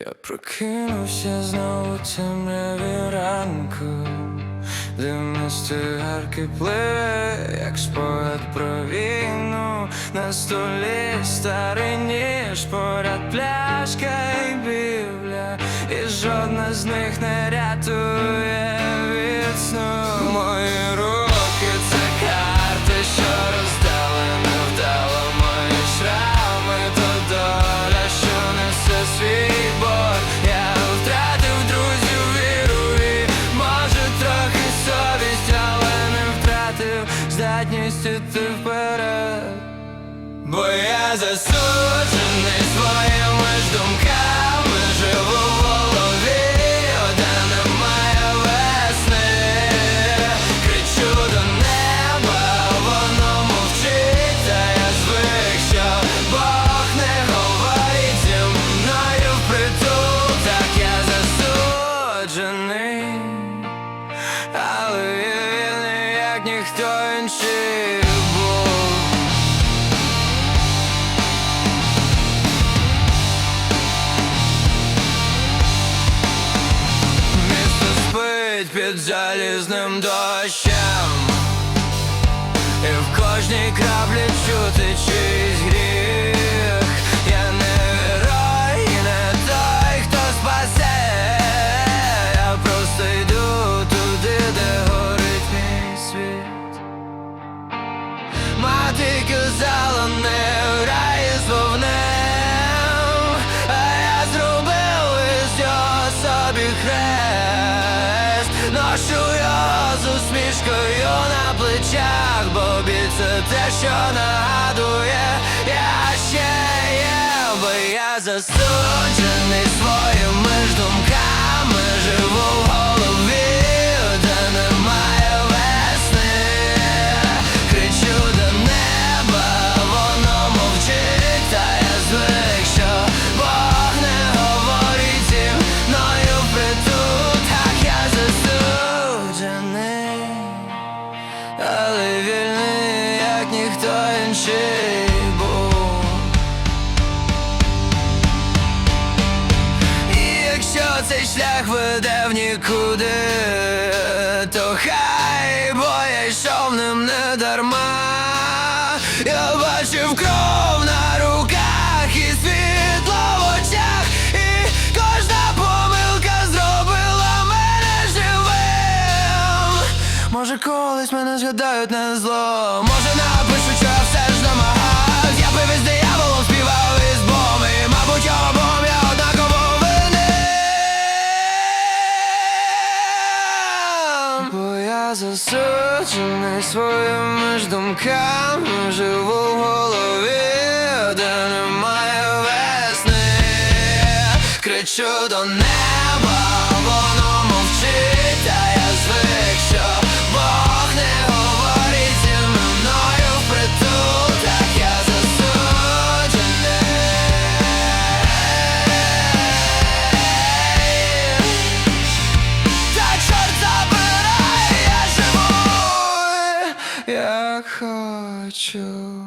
Я прокинувся знову темряві ранку, Дим з цигарки пливе, як спогад про війну. На столі старий ніж, поряд пляшка і біблія І жодна з них не рятує від сну здатність іти вперед. Бо я засуджений своїми ж думками. Живу в голові, де немає весни. Кричу до неба, воно мовчить, а я звик, що Бог не говорить зі мною впритул, так я засуджений, але вільний, як ніхто інший спить під залізним дощем. І в кожній краплі чути чийсь гріх. Я не герой і не той, хто спасе. Я просто йду туди, де горить мій світ. Мати казала, плечах Бо біль це те, що нагадує Я ще є, бо я засуджений своїми І якщо цей шлях веде в нікуди, то хай, бо я йшов ним не дарма. Я бачив кров на руках і світло в очах, і кожна помилка зробила мене живим. Може, колись мене згадають на зло, може напишу, все засуджений своїми ж думками, живу в голові, де немає весни. Кричу до неба, хочу.